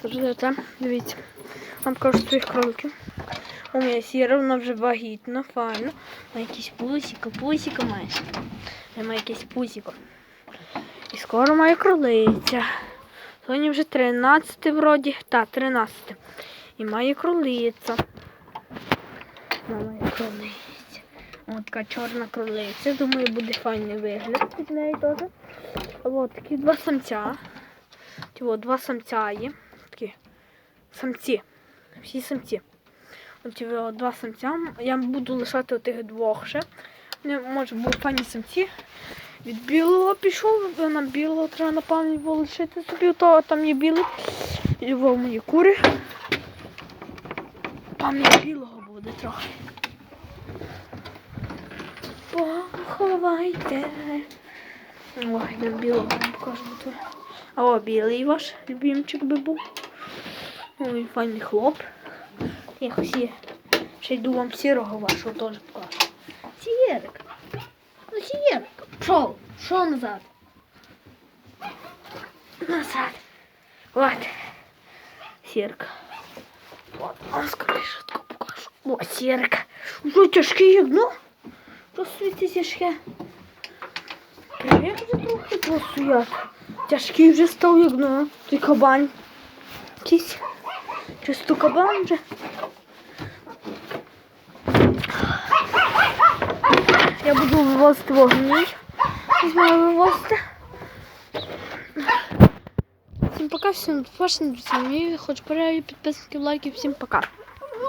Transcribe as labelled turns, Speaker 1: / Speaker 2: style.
Speaker 1: Друзі, дивіться. Вам покажу своїх кроликів. У мене сіра, вона вже вагітна, файно. Має якийсь пусіко, пусіко має. Я маю якийсь пусіко. І скоро має кролиця. Сьогодні вже 13 вроді. Так, 13. І має кролиця. Вона має кролиця. Ось така чорна кролиця. Думаю, буде файний вигляд від неї теж. Ось такі два самця. Ті два самця є. Самці. Всі самці. От ті два самця. Я буду лишати отих двох ще. Може, були файні самці. Від білого пішов, на білого треба напевно його лишити собі, то там є білий. Во мої кури. Є білого буде трохи. Поховайте. Ой, на білого покажу тут. А о, білий ваш любимчик би був. Ой, файний хлоп. Якось є. Ще йду вам сірого вашого теж покажу. Сірик. Ну, сірик. Пішов. Що назад? Назад. От. Сірка. От, вам скоріше тако покажу. О, сірка. Уже тяжкий як, ну? Світить тяжке? Як вже трохи посуяти? Тяжкий вже став як, ну, той кабань. Якийсь. Чисто кабан. Я буду вивозити вогні. Візьму вивозити. Всім пока, всім до побачення, друзі. Хоч перегляд, підписники, лайки, всім пока.